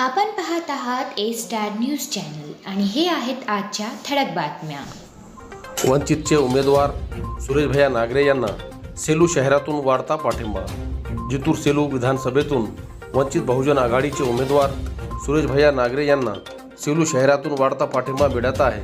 आपण पाहत आहात ए स्टार न्यूज चॅनल आणि हे आहेत आजच्या ठळक बातम्या. वंचितचे उमेदवार सुरेशभैया नागरे यांना सेलू शहरातून वाढता पाठिंबा. जितूर सेलू विधानसभेतून वंचित बहुजन आघाडीचे उमेदवार सुरेशभैया नागरे यांना सेलू शहरातून वाढता पाठिंबा मिळत आहे.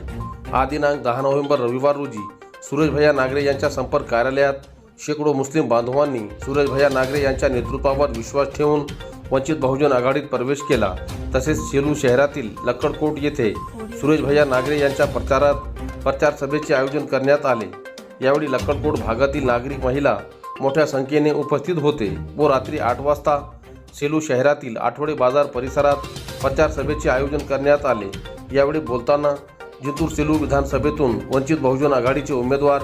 हा दिनांक दहा नोव्हेंबर रविवार रोजी सुरेशभैया नागरे यांच्या संपर्क कार्यालयात शेकडो मुस्लिम बांधवांनी सुरेशभैया नागरे यांच्या नेतृत्वावर विश्वास ठेवून वंचित बहुजन आघाडीत प्रवेश केला तसेच सेलू शहरातील लक्कडकोट येथे सुरेशभैया नागरे यांच्या प्रचारात प्रचार सभेचे आयोजन करण्यात आले. यावेळी लक्कडकोट भागातील नागरिक महिला मोठ्या संख्येने उपस्थित होते व रात्री आठ वाजता सेलू शहरातील आठवडे बाजार परिसरात प्रचार सभेचे आयोजन करण्यात आले. यावेळी बोलताना जिंतूर सेलू विधानसभेतून वंचित बहुजन आघाडीचे उमेदवार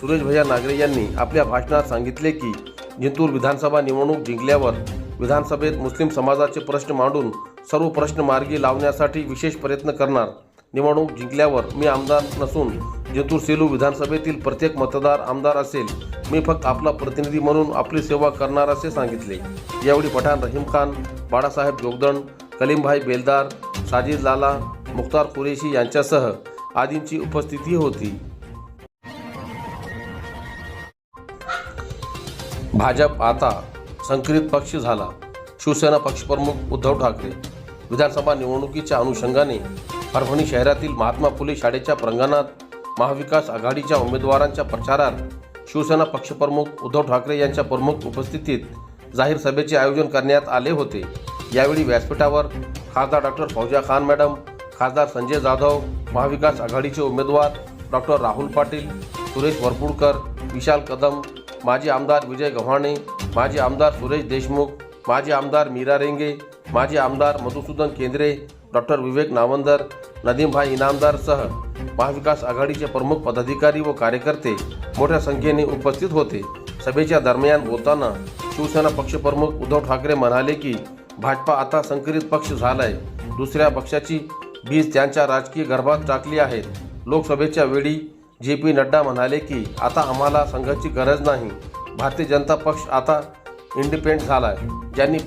सुरेश भैया नागरे यांनी आपल्या भाषणात सांगितले की जिंतूर विधानसभा निवडणूक जिंकल्यावर विधानसभेत मुस्लिम समाजाचे प्रश्न मांडून सर्व प्रश्न मार्गी लावण्यासाठी विशेष प्रयत्न करणार. निवडणूक जिंकल्यावर मी आमदार नसून जिंतूर सेलू विधानसभेतील प्रत्येक मतदार आमदार असेल. मी फक्त आपला प्रतिनिधी म्हणून आपली सेवा करणार असे सांगितले. यावेळी पठाण रहीम खान बाळासाहेब जोगदण कलीमभाई बेलदार साजिद लाला मुख्तार कुरेशी यांच्यासह आदींची उपस्थिती होती. भाजप आता संकरित पक्ष झाला. शिवसेना पक्षप्रमुख उद्धव ठाकरे विधानसभा निवडणुकीच्या अनुषंगाने परभणी शहरातील महात्मा फुले शाळेच्या प्रांगणात महाविकास आघाडीच्या उमेदवारांच्या प्रचारात शिवसेना पक्षप्रमुख उद्धव ठाकरे यांच्या प्रमुख उपस्थितीत जाहीर सभेचे आयोजन करण्यात आले होते. यावेळी व्यासपीठावर खासदार डॉक्टर फौजा खान मॅडम खासदार संजय जाधव महाविकास आघाडीचे उमेदवार डॉक्टर राहुल पाटील सुरेश वरपुडकर विशाल कदम माजी आमदार विजय गव्हाणे माजी आमदार सुरेश देशमुख माजी आमदार मीरा रेंगे माजी आमदार मधुसूदन केंद्रे डॉक्टर विवेक नावंदर नदीमभाई इनामदारसह महाविकास आघाडीचे प्रमुख पदाधिकारी व कार्यकर्ते मोठ्या संख्येने उपस्थित होते. सभेच्या दरम्यान बोलताना शिवसेना पक्षप्रमुख उद्धव ठाकरे म्हणाले की भाजपा आता संकरित पक्ष झालाय. दुसऱ्या पक्षाची बीज त्यांच्या राजकीय गर्भात टाकली आहेत. लोकसभेच्या वेळी जे पी नड्डा म्हणाले की आता आम्हाला संघाची गरज नाही. भारतीय जनता पक्ष आता इंडिपेंड आहे ज्यांनी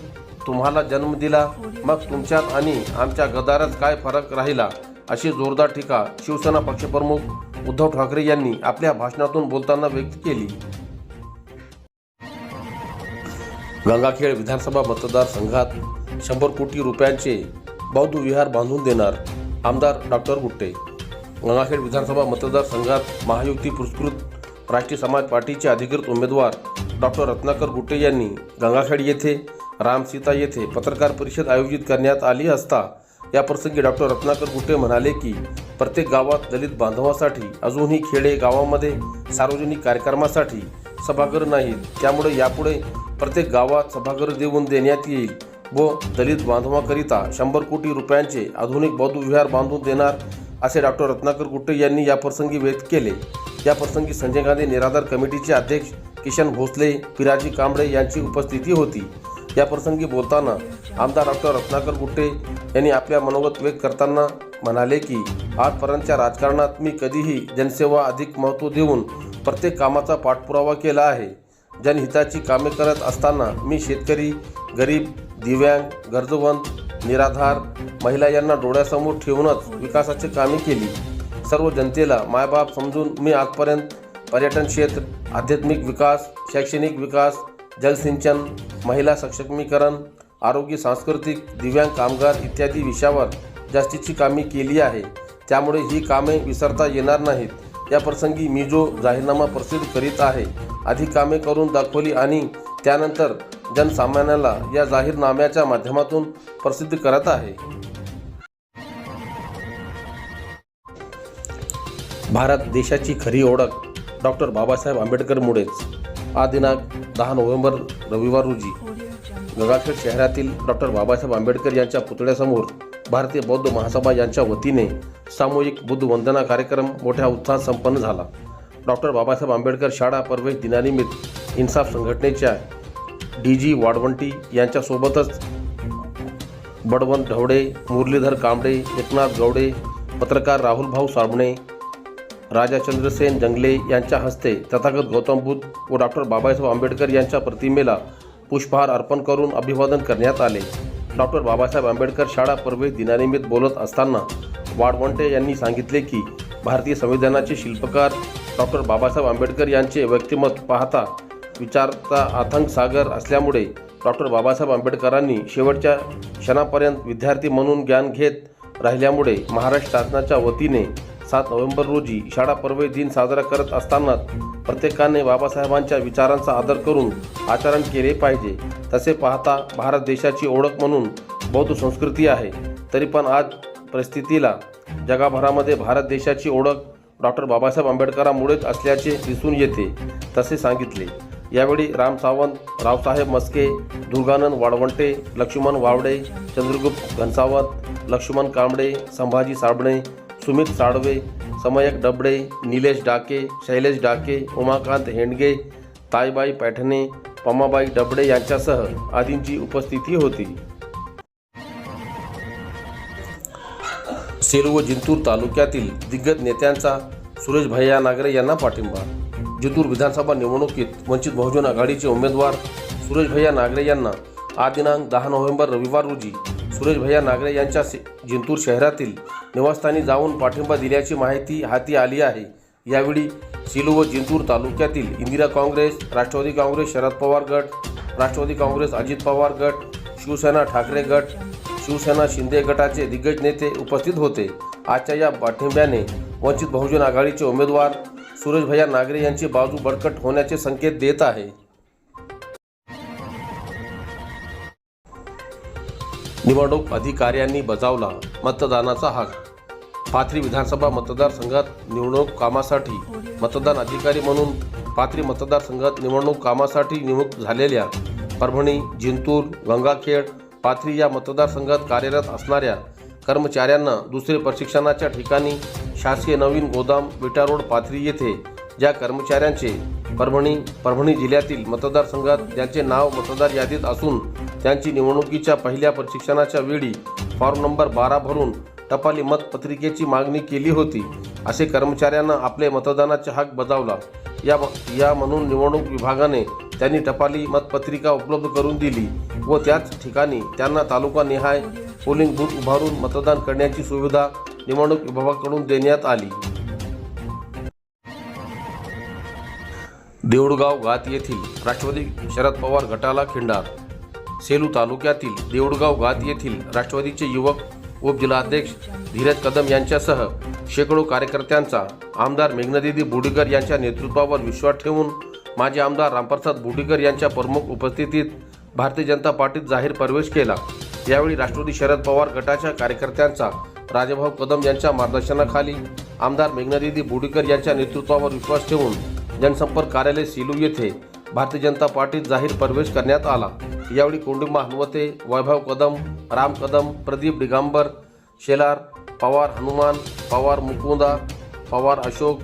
तुम्हाला जन्म दिला मग तुमच्यात आणि आमच्या गदारात काय फरक राहिला अशी जोरदार टीका शिवसेना पक्षप्रमुख उद्धव ठाकरे यांनी आपल्या भाषणातून बोलताना व्यक्त केली. गंगाखेड विधानसभा मतदारसंघात शंभर कोटी रुपयांचे बौद्ध विहार बांधून देणार आमदार डॉक्टर गुट्टे. गंगाखेड विधानसभा मतदारसंघात महायुती पुरस्कृत राष्ट्रीय समाज पार्टीचे अधिकृत उमेदवार डॉक्टर रत्नाकर गुट्टे यांनी गंगाखेड येथे रामसीता येथे पत्रकार परिषद आयोजित करण्यात आली असता याप्रसंगी डॉक्टर रत्नाकर गुट्टे म्हणाले की प्रत्येक गावात दलित बांधवासाठी अजूनही खेडे गावामध्ये सार्वजनिक कार्यक्रमासाठी सभागृह नाहीत. त्यामुळे यापुढे प्रत्येक गावात सभागृह देऊन देण्यात येईल व दलित बांधवाकरिता शंभर कोटी रुपयांचे आधुनिक बौद्ध विहार बांधून देणार असे डॉक्टर रत्नाकर गुट्टे यांनी याप्रसंगी व्यक्त केले. याप्रसंगी संजय गांधी निराधार कमिटीचे अध्यक्ष किशन भोसले पिराजी कांबळे यांची उपस्थिती होती. याप्रसंगी बोलताना आमदार डॉक्टर रत्नाकर गुट्टे यांनी आपल्या मनोगत व्यक्त करताना म्हणाले की आजपर्यंतच्या राजकारणात मी कधीही जनसेवा अधिक महत्त्व देऊन प्रत्येक कामाचा पाठपुरावा केला आहे. जनहिताची कामे करत असताना मी शेतकरी गरीब दिव्यांग गरजवंत निराधार महिला यांना डोळ्यासमोर ठेवूनच विकासाची कामे केली. सर्व जनतेला मायबाप समजून मी आजपर्यंत पर्यटन क्षेत्र आध्यात्मिक विकास शैक्षणिक विकास जलसिंचन महिला सक्षमीकरण आरोग्य सांस्कृतिक दिव्यांग कामगार इत्यादी विषयावर जास्तीची कामे केली आहे. त्यामुळे ही कामे विसरता येणार नाहीत. या प्रसंगी मी जो जाहीरनामा प्रसिद्ध करीत आहे आधी कामे करून दाखवली आणि त्यानंतर जनसामान्याला या जाहीरनाम्याच्या माध्यमातून प्रसिद्ध करत आहे. भारत देशाची खरी ओळख डॉक्टर बाबासाहेब आंबेडकरमुळेच आज दिनांक दहा नोव्हेंबर रविवार रोजी गगाखेड शहरातील डॉक्टर बाबासाहेब आंबेडकर यांच्या पुतळ्यासमोर भारतीय बौद्ध महासभा यांच्या वतीने सामूहिक बुद्ध वंदना कार्यक्रम मोठ्या उत्साहात संपन्न झाला. डॉक्टर बाबासाहेब आंबेडकर शाळा प्रवेश दिनानिमित्त इन्साफ संघटनेच्या डी जी वाडवंटी यांच्यासोबतच बडवंत ढवडे मुरलीधर कांबळे एकनाथ गवडे पत्रकार राहुल भाऊ साबणे राजा चंद्रसेन जंगले यांच्या हस्ते तथागत गौतम बुद्ध व डॉक्टर बाबासाहेब आंबेडकर यांच्या प्रतिमेला पुष्पहार अर्पण करून अभिवादन करण्यात आले. डॉक्टर बाबासाहेब आंबेडकर शाळा प्रवेश दिनानिमित्त बोलत असताना वाडवंटे यांनी सांगितले की भारतीय संविधानाचे शिल्पकार डॉक्टर बाबासाहेब आंबेडकर यांचे व्यक्तिमत्व पाहता विचारता अथंग सागर असल्यामुळे डॉक्टर बाबासाहेब आंबेडकरांनी शेवटच्या क्षणापर्यंत विद्यार्थी म्हणून ज्ञान घेत राहिल्यामुळे महाराष्ट्र शासनाच्या वतीने सात नोव्हेंबर रोजी शाळा प्रवेश दिन साजरा करत असताना प्रत्येकाने बाबासाहेबांच्या विचारांचा आदर करून आचरण केले पाहिजे. तसे पाहता भारत देशाची ओळख म्हणून बौद्ध संस्कृती आहे. तरी पण आज परिस्थितीला जगाभरामध्ये भारत देशाची ओळख डॉक्टर बाबासाहेब आंबेडकरांमुळेच असल्याचे दिसून येते तसे सांगितले. यावेळी राम सावंत रावसाहेब मस्के दुर्गानंद वाळवंटे लक्ष्मण वावडे चंद्रगुप्त घनसावत लक्ष्मण कांबळे संभाजी साबणे सुमित साळवे समयक डबडे निलेश डाके शैलेश डाके उमाकांत हेंडगे ताईबाई पैठणे पमाबाई डबडे यांच्यासह आदींची उपस्थिती होती. सेलू व जिंतूर तालुक्यातील दिग्गज नेत्यांचा सुरेश भैया नागरे यांना पाठिंबा. जिंतूर विधानसभा निवडणुकीत वंचित बहुजन आघाडीचे उमेदवार सुरेश भैया नागरे यांना आज दिनांक दहा नोव्हेंबर रविवार रोजी सुरेश भैया नागरे यांच्या जिंतूर शहरातील निवासस्थानी जाऊन पाठिंबा दिल्याची माहिती हाती आली आहे. यावेळी सिलू व जिंतूर तालुक्यातील इंदिरा काँग्रेस राष्ट्रवादी काँग्रेस शरद पवार गट राष्ट्रवादी काँग्रेस अजित पवार गट शिवसेना ठाकरे गट शिवसेना शिंदे गटाचे दिग्गज नेते उपस्थित होते. आजच्या या पाठिंब्याने वंचित बहुजन आघाडीचे उमेदवार सूरजभैया भैया नागरे यांची बाजू बळकट होण्याचे संकेत देत आहे. निवडणूक अधिकाऱ्यांनी बजावला मतदानाचा हक. पाथरी विधानसभा मतदारसंघात निवडणूक कामासाठी मतदान अधिकारी म्हणून पाथरी मतदारसंघात निवडणूक कामासाठी नियुक्त झालेल्या परभणी जिंतूर गंगाखेड पाथरी या मतदारसंघात कार्यरत असणाऱ्या कर्मचाऱ्यांना दुसरे प्रशिक्षणाच्या ठिकाणी शासकीय नवीन गोदाम विटा रोड पाथरी येथे ज्या कर्मचाऱ्यांचे परभणी परभणी जिल्ह्यातील मतदारसंघात ज्यांचे नाव मतदार यादीत असून त्यांची निवडणुकीच्या पहिल्या प्रशिक्षणाच्या वेळी फॉर्म नंबर बारा भरून टपाली मतपत्रिकेची मागणी केली होती. असे कर्मचाऱ्यांना आपले मतदानाचे हक बजावला. या या म्हणून निवडणूक विभागाने त्यांनी टपाली मतपत्रिका उपलब्ध करून दिली व त्याच ठिकाणी त्यांना तालुका निहाय पोलिंग बूथ उभारून मतदान करण्याची सुविधा निवडणूक विभागाकडून देण्यात आली. देऊळगाव घात येथील राष्ट्रवादी शरद पवार गटाला खिंडार सेलू तालुक्यातील देऊळगाव घात येथील राष्ट्रवादीचे युवक उपजिल्हाध्यक्ष धीरज कदम यांच्यासह शेकडो कार्यकर्त्यांचा आमदार मेघनादिदी बुडीकर यांच्या नेतृत्वावर विश्वास ठेवून माजी आमदार रामप्रसाद बुडीकर यांच्या प्रमुख उपस्थितीत भारतीय जनता पार्टीत जाहीर प्रवेश केला. यावेळी राष्ट्रवादी शरद पवार गटाच्या कार्यकर्त्यांचा राजाभाऊ कदम यांच्या मार्गदर्शनाखाली आमदार मेघनादिदी बुडीकर यांच्या नेतृत्वावर विश्वास ठेवून जनसंपर्क कार्यालय सिलू येथे भारतीय जनता पार्टीत जाहीर प्रवेश करण्यात आला. यावेळी कुंडुंबा हनुमते वैभव कदम राम कदम प्रदीप दिगांबर शेलार पवार हनुमान पवार मुकुंदा पवार अशोक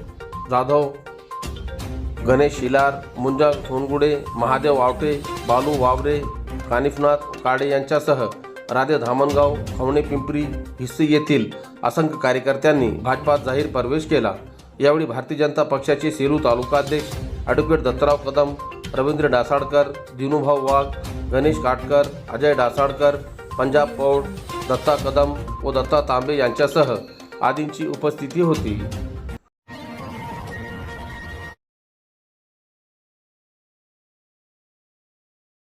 जाधव गणेश शिलार मुंजा सोनगुडे महादेव आवटे बालू वावरे कानिफनाथ काडे यांच्यासह राधे धामणगाव खवणे पिंपरी हिस्सी येथील असंख्य कार्यकर्त्यांनी भाजपात जाहीर प्रवेश केला. यावेळी भारतीय जनता पक्षाचे सेलू तालुकाध्यक्ष ॲडव्होकेट दत्तराव कदम रवींद्र डासाळकर दिनुभाऊ वाघ गणेश काटकर अजय डासाळकर पंजाब पौड दत्ता कदम व दत्ता तांबे यांच्यासह आदींची उपस्थिती होती.